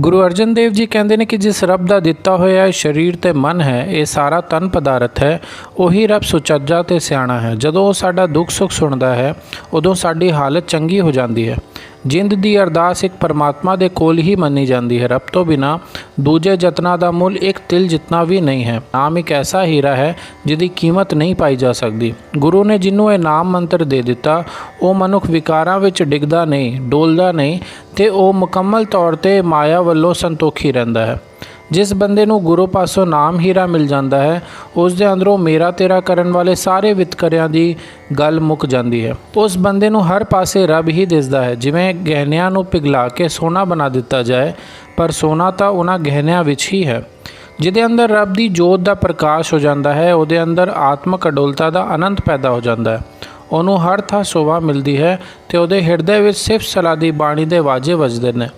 ਗੁਰੂ ਅਰਜਨ ਦੇਵ ਜੀ ਕਹਿੰਦੇ ਨੇ ਕਿ ਜਿਸ ਰੱਬ ਦਾ ਦਿੱਤਾ ਹੋਇਆ ਸਰੀਰ ਤੇ ਮਨ ਹੈ, ਇਹ ਸਾਰਾ ਤਨ ਪਦਾਰਥ ਹੈ, ਉਹੀ ਰੱਬ ਸੁਚੱਜਾ ਤੇ ਸਿਆਣਾ ਹੈ। ਜਦੋਂ ਉਹ ਸਾਡਾ ਦੁੱਖ ਸੁੱਖ ਸੁਣਦਾ ਹੈ, ਉਦੋਂ ਸਾਡੀ ਹਾਲਤ ਚੰਗੀ ਹੋ ਜਾਂਦੀ ਹੈ। ਜਿੰਦ ਦੀ ਅਰਦਾਸ ਇੱਕ ਪਰਮਾਤਮਾ ਦੇ ਕੋਲ ਹੀ ਮੰਨੀ ਜਾਂਦੀ ਹੈ। ਰੱਬ ਤੋਂ ਬਿਨਾ ਦੂਜੇ ਯਤਨਾਂ ਦਾ ਮੁੱਲ ਇੱਕ ਤਿਲ ਜਿਤਨਾ ਵੀ ਨਹੀਂ ਹੈ। ਨਾਮ ਇੱਕ ਐਸਾ ਹੀਰਾ ਹੈ, ਜਿਹਦੀ ਕੀਮਤ ਨਹੀਂ ਪਾਈ ਜਾ ਸਕਦੀ। ਗੁਰੂ ਨੇ ਜਿਹਨੂੰ ਇਹ ਨਾਮ ਮੰਤਰ ਦੇ ਦਿੱਤਾ, ਉਹ ਮਨੁੱਖ ਵਿਕਾਰਾਂ ਵਿੱਚ ਡਿੱਗਦਾ ਨਹੀਂ, ਡੋਲਦਾ ਨਹੀਂ ਤੇ ਉਹ ਮੁਕੰਮਲ ਤੌਰ ਤੇ ਮਾਇਆ ਵੱਲੋਂ ਸੰਤੋਖੀ ਰਹਿੰਦਾ ਹੈ। ਜਿਸ ਬੰਦੇ ਨੂੰ ਗੁਰੂ ਪਾਸੋਂ ਨਾਮ ਹੀਰਾ ਮਿਲ ਜਾਂਦਾ ਹੈ, ਉਸ ਦੇ ਅੰਦਰੋਂ ਮੇਰਾ ਤੇਰਾ ਕਰਨ ਵਾਲੇ ਸਾਰੇ ਵਿਤਕਰਿਆਂ ਦੀ ਗੱਲ ਮੁੱਕ ਜਾਂਦੀ ਹੈ। ਉਸ ਬੰਦੇ ਨੂੰ ਹਰ ਪਾਸੇ ਰੱਬ ਹੀ ਦਿਸਦਾ ਹੈ, ਜਿਵੇਂ ਗਹਿਣਿਆਂ ਨੂੰ ਪਿਘਲਾ ਕੇ ਸੋਨਾ ਬਣਾ ਦਿੱਤਾ ਜਾਏ, ਪਰ ਸੋਨਾ ਤਾਂ ਉਹਨਾਂ ਗਹਿਣਿਆਂ ਵਿੱਚ ਹੀ ਹੈ। ਜਿਹਦੇ ਅੰਦਰ ਰੱਬ ਦੀ ਜੋਤ ਦਾ ਪ੍ਰਕਾਸ਼ ਹੋ ਜਾਂਦਾ ਹੈ, ਉਹਦੇ ਅੰਦਰ ਆਤਮਕ ਅਡੋਲਤਾ ਦਾ ਆਨੰਦ ਪੈਦਾ ਹੋ ਜਾਂਦਾ ਹੈ। ਉਹਨੂੰ ਹਰ ਥਾਂ ਸੋਭਾ ਮਿਲਦੀ ਹੈ ਤੇ ਉਹਦੇ ਹਿਰਦੇ ਵਿੱਚ ਸਿਫਤ ਸਲਾਹ ਦੀ ਬਾਣੀ ਦੇ ਵਾਜੇ ਵੱਜਦੇ ਨੇ।